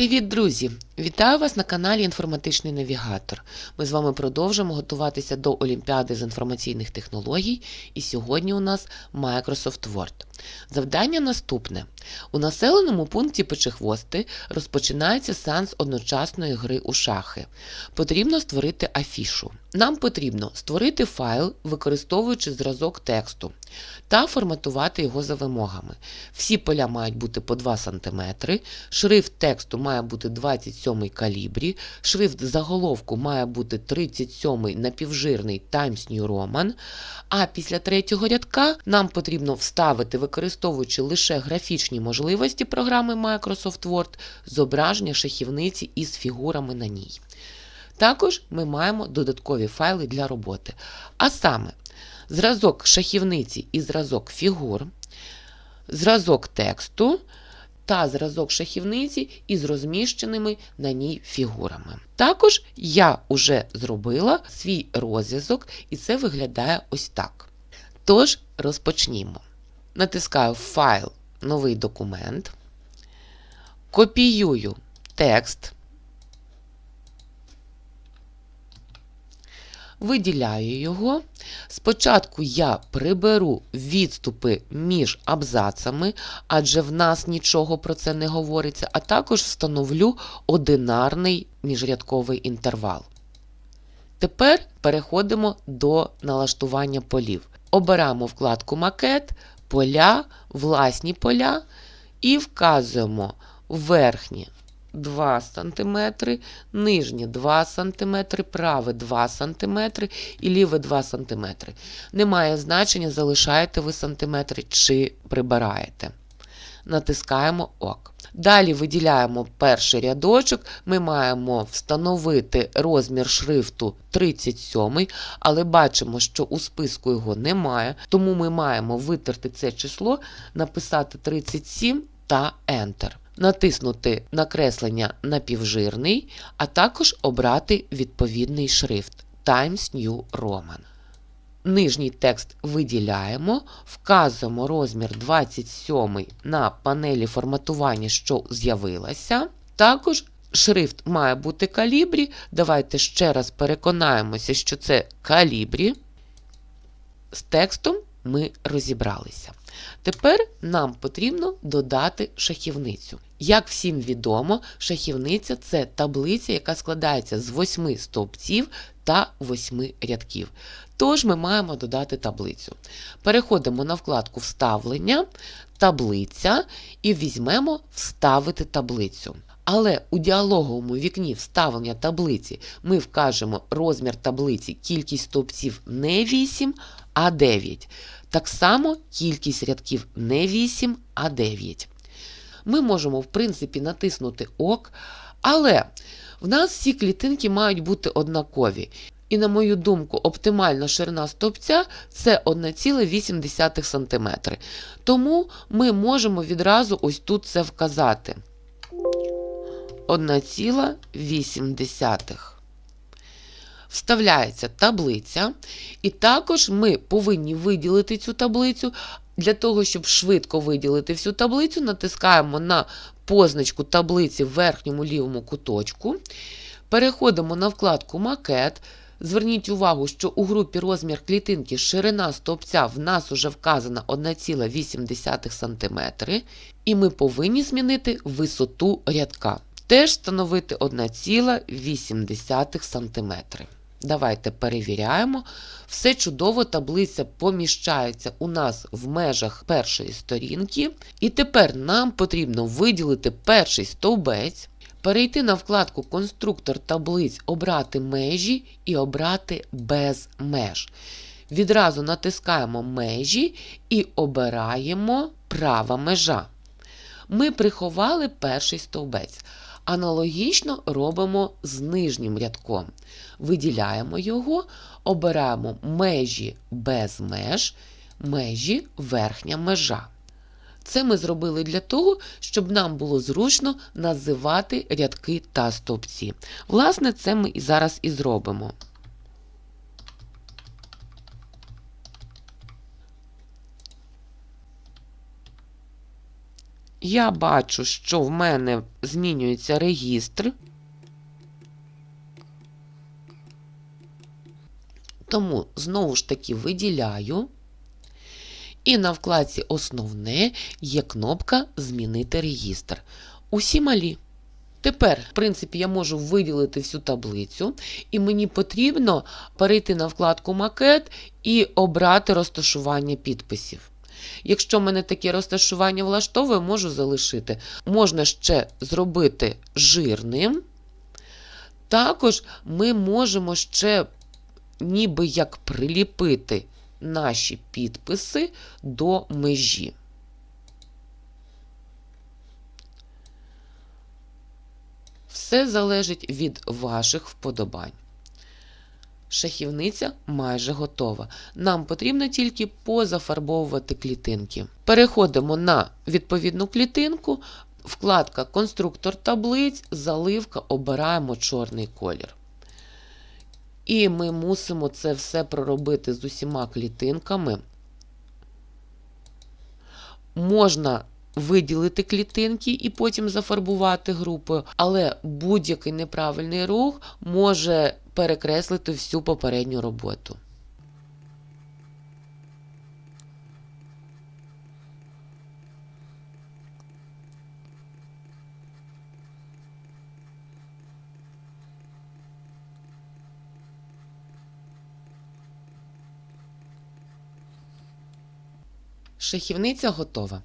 Привіт, друзі! Вітаю вас на каналі Інформатичний Навігатор. Ми з вами продовжимо готуватися до Олімпіади з інформаційних технологій, і сьогодні у нас Microsoft Word. Завдання наступне: у населеному пункті Печехвости розпочинається сеанс одночасної гри у шахи. Потрібно створити афішу. Нам потрібно створити файл, використовуючи зразок тексту, та форматувати його за вимогами. Всі поля мають бути по 2 см, шрифт тексту має бути 27 калібрі, шрифт заголовку має бути 37 напівжирний Times New Roman, а після третього рядка нам потрібно вставити, використовуючи лише графічні можливості програми Microsoft Word, зображення шахівниці із фігурами на ній. Також ми маємо додаткові файли для роботи. А саме, зразок шахівниці і зразок фігур, зразок тексту та зразок шахівниці із розміщеними на ній фігурами. Також я вже зробила свій розв'язок, і це виглядає ось так. Тож, розпочнімо. Натискаю Файл, новий документ, копіюю текст. Виділяю його. Спочатку я приберу відступи між абзацами, адже в нас нічого про це не говориться, а також встановлю одинарний міжрядковий інтервал. Тепер переходимо до налаштування полів. Обираємо вкладку Макет, поля, власні поля і вказуємо верхні 2 см, нижнє 2 см, праве 2 см і ліве 2 см. Немає значення, залишаєте ви сантиметри чи прибираєте. Натискаємо ОК. Далі виділяємо перший рядочок. Ми маємо встановити розмір шрифту 37, але бачимо, що у списку його немає, тому ми маємо витерти це число, написати 37 та Enter натиснути накреслення напівжирний, а також обрати відповідний шрифт Times New Roman. Нижній текст виділяємо, вказуємо розмір 27 на панелі форматування, що з'явилася. Також шрифт має бути калібрі. Давайте ще раз переконаємося, що це калібрі. З текстом ми розібралися. Тепер нам потрібно додати шахівницю. Як всім відомо, шахівниця це таблиця, яка складається з 8 стовпців та 8 рядків. Тож ми маємо додати таблицю. Переходимо на вкладку Вставлення, таблиця і візьмемо Вставити таблицю. Але у діалоговому вікні вставлення таблиці ми вкажемо розмір таблиці, кількість стовпців не 8, а 9. Так само кількість рядків не 8, а 9. Ми можемо, в принципі, натиснути ОК, але в нас всі клітинки мають бути однакові. І, на мою думку, оптимальна ширина стовпця це 1,8 см. Тому ми можемо відразу ось тут це вказати. 1,8. Вставляється таблиця, і також ми повинні виділити цю таблицю. Для того, щоб швидко виділити всю таблицю, натискаємо на позначку таблиці в верхньому лівому куточку. Переходимо на вкладку Макет. Зверніть увагу, що у групі розмір клітинки ширина стовпця в нас вже вказана 1,8 см, і ми повинні змінити висоту рядка. Теж встановити 1,8 см. Давайте перевіряємо. Все чудово, таблиця поміщається у нас в межах першої сторінки. І тепер нам потрібно виділити перший стовбець, перейти на вкладку Конструктор таблиць, обрати межі і обрати без меж. Відразу натискаємо межі і обираємо права межа. Ми приховали перший стовбець. Аналогічно робимо з нижнім рядком. Виділяємо його, обираємо межі без меж, межі верхня межа. Це ми зробили для того, щоб нам було зручно називати рядки та стовпці. Власне, це ми і зараз і зробимо. Я бачу, що в мене змінюється регістр. Тому знову ж таки виділяю. І на вкладці Основне є кнопка Змінити регістр. Усі малі. Тепер, в принципі, я можу виділити всю таблицю, і мені потрібно перейти на вкладку Макет і обрати розташування підписів. Якщо мене таке розташування влаштовує, можу залишити. Можна ще зробити жирним. Також ми можемо ще ніби як приліпити наші підписи до межі. Все залежить від ваших вподобань. Шахівниця майже готова. Нам потрібно тільки позафарбовувати клітинки. Переходимо на відповідну клітинку, вкладка Конструктор таблиць, заливка, обираємо чорний колір. І ми мусимо це все проробити з усіма клітинками. Можна виділити клітинки і потім зафарбувати групою, але будь-який неправильний рух може перекреслити всю попередню роботу. Шахівниця готова.